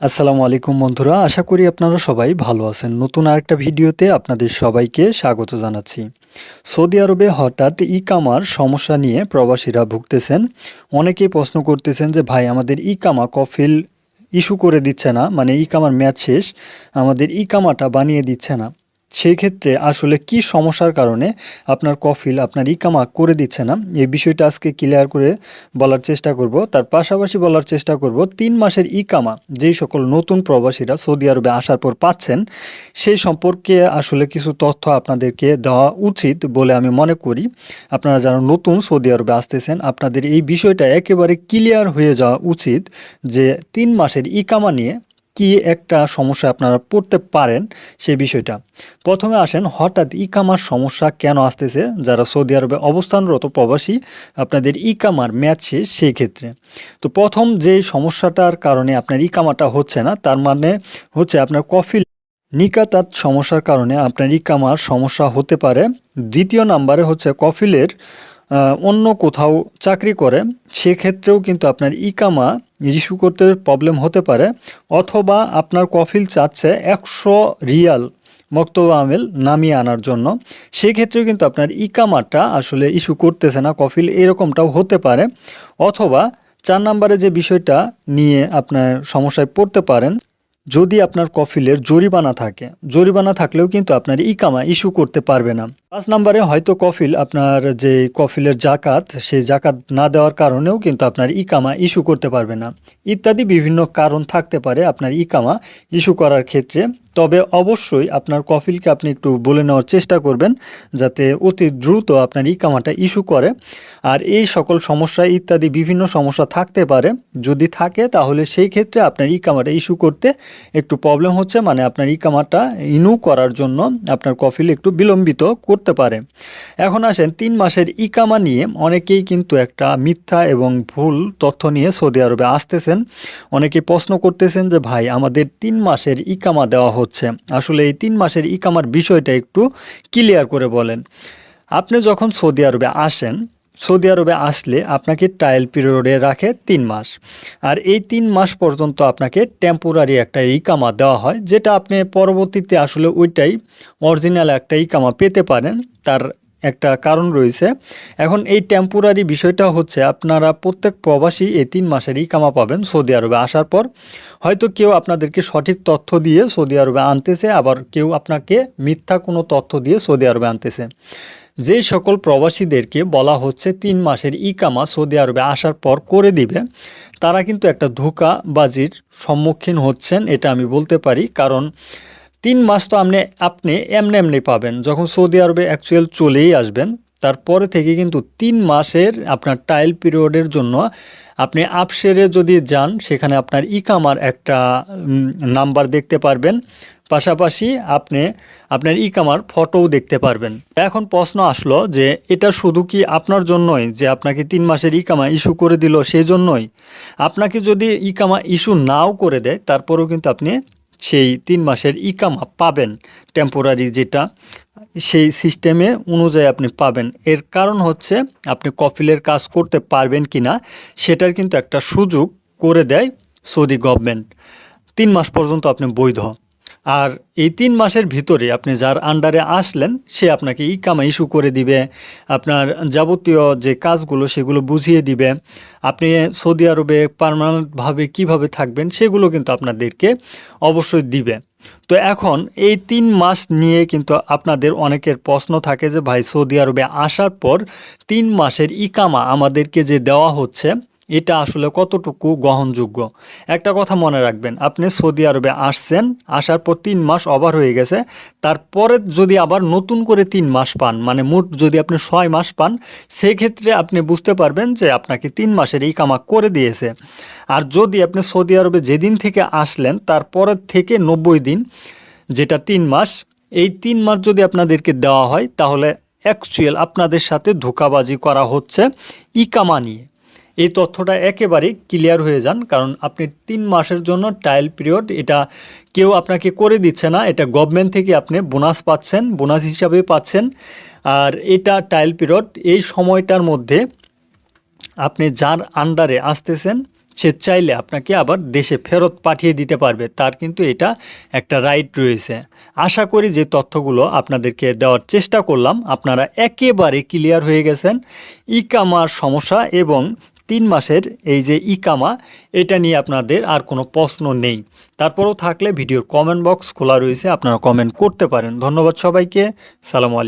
আসসালামু আলাইকুম বন্ধুরা, আশা করি আপনারা সবাই ভালো আছেন। নতুন আরেকটা ভিডিওতে আপনাদের সবাইকে স্বাগত জানাচ্ছি। সৌদি আরবে হঠাৎ ই কামার সমস্যা নিয়ে প্রবাসীরা ভুগতেছেন। অনেকে প্রশ্ন করতেছেন যে, ভাই, আমাদের ই কামা কফিল ইস্যু করে দিচ্ছে না মানে ই কামার ম্যাচ শেষ, আমাদের ই কামাটা বানিয়ে দিচ্ছে না। সেই ক্ষেত্রে আসলে কি সমস্যার কারণে আপনার কফিল আপনার ইকামা করে দিচ্ছে না? এই বিষয়টা আজকে ক্লিয়ার করে বলার চেষ্টা করব। তার পাশাপাশি বলার চেষ্টা করব, তিন মাসের ইকামা যেই সকল নতুন প্রবাসীরা সৌদি আরবে আসার পর পাচ্ছেন, সেই সম্পর্কে আসলে কিছু তথ্য আপনাদেরকে দেওয়া উচিত বলে আমি মনে করি। আপনারা যারা নতুন সৌদি আরবে আসতেছেন, আপনাদের এই বিষয়টা একেবারে ক্লিয়ার হয়ে যাওয়া উচিত যে তিন মাসের ইকামা নিয়ে কি একটা সমস্যা আপনারা পড়তে পারেন সেই বিষয়টা। প্রথমে আসেন, হঠাৎ ই কামার সমস্যা কেন আসতেছে, যারা সৌদি আরবে অবস্থানরত প্রবাসী, আপনাদের ই কামার ম্যাচ শেষ সেই ক্ষেত্রে। তো প্রথম যে সমস্যাটার কারণে আপনার ই কামাটা হচ্ছে না, তার মানে হচ্ছে আপনার কফি নিকাতাত সমস্যার কারণে আপনার ই কামার সমস্যা হতে পারে। দ্বিতীয় নাম্বারে হচ্ছে কফিলের অন্য কোথাও চাকরি করে, সেক্ষেত্রেও কিন্তু আপনার ইকামা ইস্যু করতে প্রবলেম হতে পারে, অথবা আপনার কফিল চাচ্ছে একশো রিয়াল মক্তব আমেল নামিয়ে আনার জন্য। সেক্ষেত্রেও কিন্তু আপনার ইকামাটা আসলে ইস্যু করতেছে না, কফিল এরকমটাও হতে পারে, অথবা চার নম্বরে যে বিষয়টা নিয়ে আপনার সমস্যায় পড়তে পারেন যদি আপনার কফিলের জরিমানা থাকে। জরিমানা থাকলেও কিন্তু আপনার ই কামা ইস্যু করতে পারবে না। পাঁচ নম্বরে হয়তো কফিল আপনার যে কফিলের জাকাত সেই জাকাত না দেওয়ার কারণেও কিন্তু আপনার ই কামা ইস্যু করতে পারবে না। ইত্যাদি বিভিন্ন কারণ থাকতে পারে আপনার ই কামা ইস্যু করার ক্ষেত্রে। তবে অবশ্যই আপনার কফিলকে আপনি একটু বলে নেওয়ার চেষ্টা করবেন যাতে অতি দ্রুত আপনার ইকামাটা ইস্যু করে। আর এই সকল সমস্যা ইত্যাদি বিভিন্ন সমস্যা থাকতে পারে। যদি থাকে তাহলে সেই ক্ষেত্রে আপনার ইকামাটা ইস্যু করতে একটু প্রবলেম হচ্ছে মানে আপনার ইকামাটা ইনু করার জন্য আপনার কফিল একটু বিলম্বিত করতে পারে। এখন আসেন তিন মাসের ইকামা নিয়ে। অনেকেই কিন্তু একটা মিথ্যা এবং ভুল তথ্য নিয়ে সৌদি আরবে আসতেছেন। অনেকে প্রশ্ন করতেছেন যে, ভাই, আমাদের তিন মাসের ইকামা দেওয়া আসলে এই তিন মাসের ইকামার বিষয়টা একটু ক্লিয়ার করে বলেন। আপনি যখন সৌদি আরবে আসেন, সৌদি আরবে আসলে আপনাকে ট্রায়াল পিরিয়ডে রাখে তিন মাস। আর এই তিন মাস পর্যন্ত আপনাকে টেম্পোরারি একটা ইকামা দেওয়া হয়, যেটা আপনি পরবর্তীতে আসলে ওইটাই অরিজিনাল একটা ইকামা পেতে পারেন। তার একটা কারণ রয়েছে। এখন এই টেম্পোরারি বিষয়টা হচ্ছে আপনারা প্রত্যেক প্রবাসী এই তিন মাসের ইকামা পাবেন সৌদি আরবে আসার পর। হয়তো কেউ আপনাদেরকে সঠিক তথ্য দিয়ে সৌদি আরবে আনতেছে, আবার কেউ আপনাকে মিথ্যা কোনো তথ্য দিয়ে সৌদি আরবে আনতেছে। যে সকল প্রবাসীদেরকে বলা হচ্ছে তিন মাসের ইকামা সৌদি আরবে আসার পর করে দিবে, তারা কিন্তু একটা ধোকাবাজির সম্মুখীন হচ্ছেন, এটা আমি বলতে পারি। কারণ তিন মাস তো আপনি আপনি এমনি এমনি পাবেন। যখন সৌদি আরবে অ্যাকচুয়াল চলেই আসবেন, তারপরে থেকে কিন্তু তিন মাসের আপনার টাইল পিরিয়ডের জন্য আপনি আপসেরে যদি যান, সেখানে আপনার ইকামার একটা নাম্বার দেখতে পারবেন। পাশাপাশি আপনি, আপনার ইকামার ফটোও দেখতে পারবেন। এখন প্রশ্ন আসলো যে, এটা শুধু কি আপনার জন্যই যে আপনাকে তিন মাসের ইকামা ইস্যু করে দিল সেই জন্যই আপনাকে যদি ইকামা ইস্যু নাও করে দেয়, তারপরেও কিন্তু আপনি সেই তিন মাসের ইকামা পাবেন টেম্পোরারি যেটা, সেই সিস্টেমে অনুযায়ী আপনি পাবেন। এর কারণ হচ্ছে, আপনি কফিলের কাজ করতে পারবেন কি না সেটার কিন্তু একটা সুযোগ করে দেয় সৌদি গভর্নমেন্ট তিন মাস পর্যন্ত আপনি বৈধ। আর এই তিন মাসের ভিতরে আপনি যার আন্ডারে আসলেন, সে আপনাকে ই ইকামা ইস্যু করে দিবে। আপনার যাবতীয় যে কাজগুলো, সেগুলো বুঝিয়ে দিবে। আপনি সৌদি আরবে পার্মানেন্টভাবে কীভাবে থাকবেন, সেগুলো কিন্তু আপনাদেরকে অবশ্যই দিবে। তো এখন এই তিন মাস নিয়ে কিন্তু আপনাদের অনেকের প্রশ্ন থাকে যে, ভাই, সৌদি আরবে আসার পর তিন মাসের ইকামা আমাদেরকে যে দেওয়া হচ্ছে এটা আসলে কতটুকু গ্রহণযোগ্য? একটা কথা মনে রাখবেন, আপনি সৌদি আরবে আসছেন, আসার পর তিন মাস ওভার হয়ে গেছে, তারপরে যদি আবার নতুন করে তিন মাস পান মানে মোট যদি আপনি ছয় মাস পান, সেক্ষেত্রে আপনি বুঝতে পারবেন যে আপনাকে তিন মাসের এই কামা করে দিয়েছে। আর যদি আপনি সৌদি আরবে যেদিন থেকে আসলেন তারপরের থেকে নব্বই দিন, যেটা তিন মাস, এই তিন মাস যদি আপনাদেরকে দেওয়া হয়, তাহলে অ্যাকচুয়াল আপনাদের সাথে ধোকাবাজি করা হচ্ছে, ইকামা নিয়ে। এই তথ্যটা একেবারেই ক্লিয়ার হয়ে যান, কারণ আপনি তিন মাসের জন্য ট্রায়াল পিরিয়ড এটা কেউ আপনাকে করে দিচ্ছে না, এটা গভর্নমেন্ট থেকে আপনি বোনাস পাচ্ছেন বোনাস হিসাবে পাচ্ছেন, আর এটা ট্রায়াল পিরিয়ড এই সময়টার মধ্যে আপনি যার আন্ডারে আসতেছেন, সে চাইলে আপনাকে আবার দেশে ফেরত পাঠিয়ে দিতে পারবে, তার কিন্তু এটা একটা রাইট রয়েছে। আশা করি যে তথ্যগুলো আপনাদেরকে দেওয়ার চেষ্টা করলাম, আপনারা একেবারে ক্লিয়ার হয়ে গেছেন ইকামার সমস্যা এবং তিন মাসের এই যে ইকামা, এটা নিয়ে আপনাদের আর কোনো প্রশ্ন নেই। তারপরেও থাকলে ভিডিওর কমেন্ট বক্স খোলা রয়েছে, আপনারা কমেন্ট করতে পারেন। ধন্যবাদ সবাইকে, সালামু আলাইকুম।